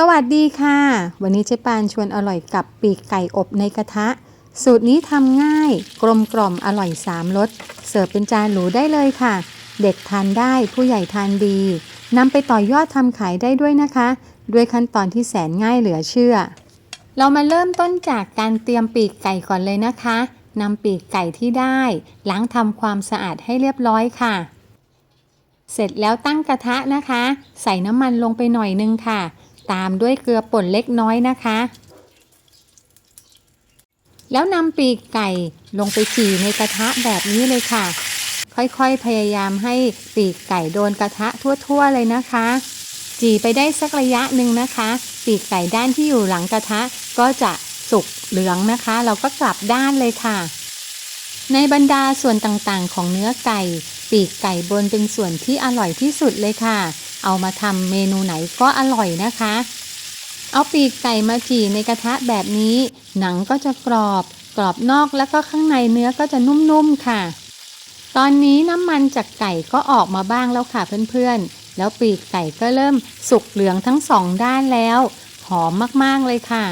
สวัสดีค่ะ วันนี้เจ๊ปานชวนอร่อยกับปีกไก่อบในกระทะ สูตรนี้ทำง่าย กลมกล่อมอร่อยสามรสเสิร์ฟเป็นจานหรูได้เลยค่ะ เด็กทานได้ผู้ใหญ่ทานดีนำไปต่อยอดทำขายได้ด้วยนะคะ ด้วยขั้นตอนที่แสนง่ายเหลือเชื่อ เรามาเริ่มต้นจากการเตรียมปีกไก่ก่อนเลยนะคะนำปีกไก่ที่ได้ล้างทำความสะอาดให้เรียบร้อยค่ะ เสร็จแล้วตั้งกระทะนะคะ ใส่น้ำมันลงไปหน่อยนึงค่ะ ตามด้วยเกลือป่นเล็กน้อยนะคะ แล้วนำปีกไก่ลงไปจี่ในกระทะแบบนี้เลยค่ะ ค่อยๆพยายามให้ปีกไก่โดนกระทะทั่วๆเลยนะคะ จี่ไปได้สักระยะหนึ่งนะคะ ปีกไก่ด้านที่อยู่หลังกระทะก็จะสุกเหลืองนะคะ เราก็กลับด้านเลยค่ะ ในบรรดาส่วนต่างๆ ของเนื้อไก่ ปีกไก่บนเป็นส่วนที่อร่อยที่สุดเลยค่ะ เอามาทำเมนูไหนก็อร่อยนะคะ เอาปีกไก่มาจี่ในกระทะแบบนี้ หนังก็จะกรอบ กรอบนอกแล้วก็ข้างในเนื้อก็จะนุ่มๆค่ะ ตอนนี้น้ำมันจากไก่ก็ออกมาบ้างแล้วค่ะเพื่อนๆ แล้วปีกไก่ก็เริ่มสุกเหลืองทั้งสองด้านแล้ว หอมมากๆเลยค่ะ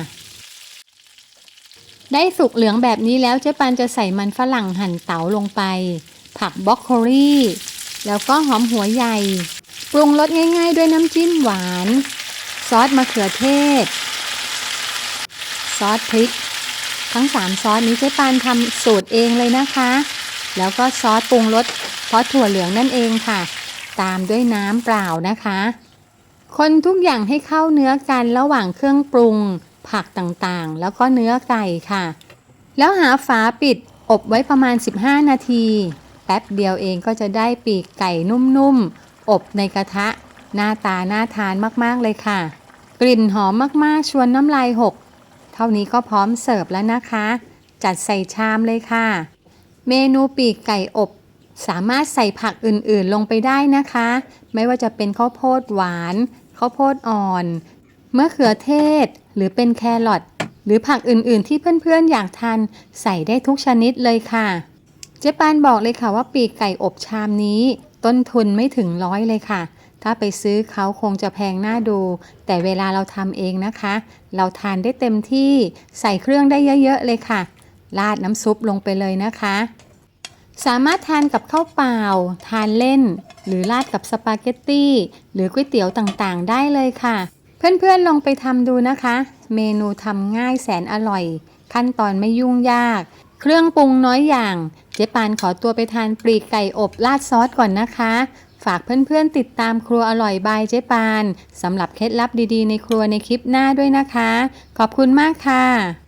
ได้สุกเหลืองแบบนี้แล้วเจ๊ปันจะใส่มันฝรั่งหั่นเต๋าลงไป ผักบรอกโคลีแล้วก็หอมหัวใหญ่ ปรุงรสง่าย ๆ ด้วยน้ำจิ้มหวาน ซอสมะเขือเทศ ซอสพริก ทั้ง 3 ซอสนี้เจ๊ปานทำสูตรเองเลยนะคะ แล้วก็ซอสปรุงรสเพราะถั่วเหลืองนั่นเองค่ะ ตามด้วยน้ำเปล่านะคะ คนทุกอย่างให้เข้าเนื้อกันระหว่างเครื่องปรุง ผักต่างๆ แล้วก็เนื้อไก่ค่ะ แล้วหาฝาปิดอบไว้ประมาณ 15 นาที แป๊บเดียวเองก็จะได้ปีกไก่นุ่มๆ อบในกระทะ หน้าตาน่าทานมากๆเลยค่ะ กลิ่นหอมมากๆ ชวนน้ำลายหก เท่านี้ก็พร้อมเสิร์ฟแล้วนะคะ จัดใส่ชามเลยค่ะ เมนูปีกไก่อบ สามารถใส่ผักอื่นๆลงไปได้นะคะ ไม่ว่าจะเป็นข้าวโพดหวานข้าวโพดอ่อนมะเขือเทศ หรือเป็นแครอทหรือผักอื่นๆ ที่เพื่อนๆ อยากทานใส่ได้ทุกชนิดเลยค่ะ เจ๊ปานบอกเลยค่ะว่าปีกไก่อบชามนี้ ต้นทุนไม่ถึงร้อยเลยค่ะ ถ้าไปซื้อเขาคงจะแพงน่าดู แต่เวลาเราทำเองนะคะ เราทานได้เต็มที่ใส่เครื่องได้เยอะๆเลยค่ะ ราดน้ำซุปลงไปเลยนะคะ สามารถทานกับข้าวเปล่า ทานเล่น หรือราดกับสปาเกตตี้หรือก๋วยเตี๋ยวต่างๆ ได้เลยค่ะ เพื่อนๆลองไปทำดูนะคะ เมนูทำง่ายแสนอร่อย ขั้นตอนไม่ยุ่งยาก เครื่องปรุงน้อยอย่าง เจ๊ปานขอตัวไปทานปลีกไก่อบราดซอสก่อนนะคะ ฝากเพื่อนๆติดตามครัวอร่อยบายเจ๊ปานสำหรับเคล็ดลับดีๆในครัวในคลิปหน้าด้วยนะคะ ขอบคุณมากค่ะ